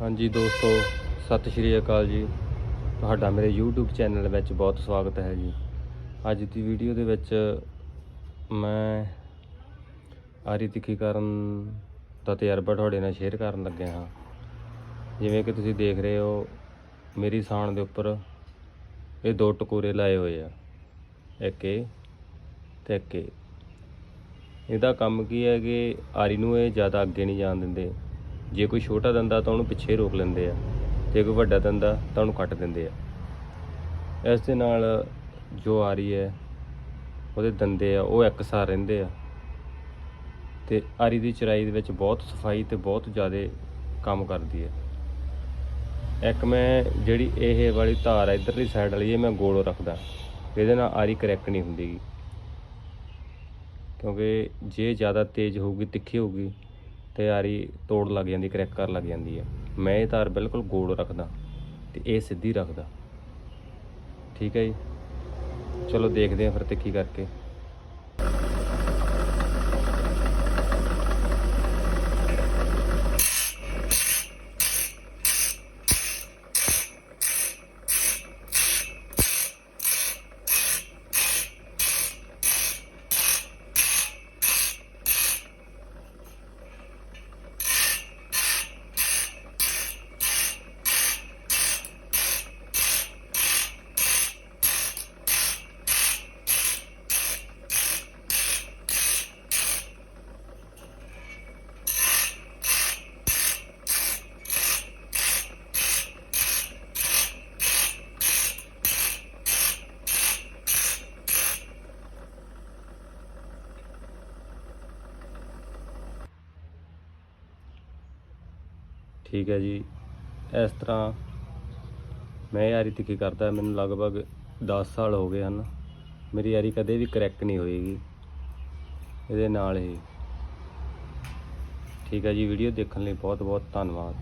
ਹਾਂਜੀ ਦੋਸਤੋ, ਸਤਿ ਸ਼੍ਰੀ ਅਕਾਲ ਜੀ। ਤੁਹਾਡਾ ਮੇਰੇ YouTube ਚੈਨਲ ਵਿੱਚ ਬਹੁਤ ਸਵਾਗਤ ਹੈ ਜੀ। ਅੱਜ ਦੀ ਵੀਡੀਓ ਦੇ ਵਿੱਚ ਮੈਂ ਆਰੀ ਤਿੱਖੀਕਰਨ ਦਾ ਤਜਰਬਾ ਤੁਹਾਡੇ ਨਾਲ ਸ਼ੇਅਰ ਕਰਨ ਲੱਗਿਆ ਹਾਂ। ਜਿਵੇਂ ਕਿ ਤੁਸੀਂ ਦੇਖ ਰਹੇ ਹੋ, ਮੇਰੀ ਸਾਣ ਦੇ ਉੱਪਰ ਇਹ ਦੋ ਟਕੋਰੇ ਲਾਏ ਹੋਏ ਆ। ਇੱਕ ਇਹ ਤੇ ਇੱਕ ਇਹਦਾ ਕੰਮ ਕੀ ਹੈ ਕਿ ਆਰੀ ਨੂੰ ਇਹ ਜ਼ਿਆਦਾ ਅੱਗੇ ਨਹੀਂ ਜਾਣ ਦਿੰਦੇ। ਜੇ ਕੋਈ ਛੋਟਾ ਦੰਦਾ ਤਾਂ ਉਹਨੂੰ ਪਿੱਛੇ ਰੋਕ ਲੈਂਦੇ ਆ, ਜੇ ਕੋਈ ਵੱਡਾ ਦੰਦਾ ਤਾਂ ਉਹਨੂੰ ਕੱਟ ਦਿੰਦੇ ਆ। ਇਸ ਦੇ ਨਾਲ ਜੋ ਆ ਰਹੀ ਹੈ, ਉਹਦੇ ਦੰਦੇ ਆ, ਉਹ ਇੱਕਸਾਰ ਰਹਿੰਦੇ ਆ। ਤੇ ਆਰੀ ਦੀ ਚਰਾਈ ਦੇ ਵਿੱਚ ਬਹੁਤ ਸਫ਼ਾਈ ਤੇ ਬਹੁਤ ਜ਼ਿਆਦਾ ਕੰਮ ਕਰਦੀ ਹੈ। ਇੱਕ ਮੈਂ ਜਿਹੜੀ ਇਹ ਵਾਲੀ ਧਾਰ ਹੈ ਇਧਰਲੀ ਸਾਈਡ ਵਾਲੀ, ਇਹ ਮੈਂ ਗੋਲ ਰੱਖਦਾ। ਇਹਦੇ ਨਾਲ ਆਰੀ ਕਰੈਕ ਨਹੀਂ ਹੁੰਦੀਗੀ ਕਿਉਂਕਿ ਜੇ ਜ਼ਿਆਦਾ ਤੇਜ਼ ਹੋਊਗੀ, ਤਿੱਖੀ ਹੋਊਗੀ ਤੇ ਆਰੀ ਤੋੜ ਲੱਗ ਜਾਂਦੀ ਕਰੈਕ ਕਰ ਲੱਗ ਜਾਂਦੀ ਹੈ। ਮੈਂ ਇਹ ਤਾਰ ਬਿਲਕੁਲ ਗੋਲ ਰੱਖਦਾ ਤੇ ਇਹ ਸਿੱਧੀ ਰੱਖਦਾ। ਠੀਕ ਹੈ ਜੀ? ਚਲੋ ਦੇਖਦੇ ਹਾਂ ਫਿਰ ਤਿੱਖੀ ਕਰਕੇ। ਠੀਕ ਹੈ ਜੀ। ਇਸ ਤਰ੍ਹਾਂ ਮੈਂ ਯਾਰੀ ਤਿੱਖੀ ਕਰਦਾ, ਮੈਨੂੰ ਲਗਭਗ 10 ਸਾਲ ਹੋ ਗਏ ਹਨ। ਮੇਰੀ ਯਾਰੀ ਕਦੇ ਵੀ ਕਰੈਕ ਨਹੀਂ ਹੋਏਗੀ। ਇਹਦੇ ਨਾਲ ਹੀ। ਠੀਕ ਹੈ ਜੀ ਵੀਡੀਓ ਦੇਖਣ ਲਈ ਬਹੁਤ ਬਹੁਤ ਧੰਨਵਾਦ।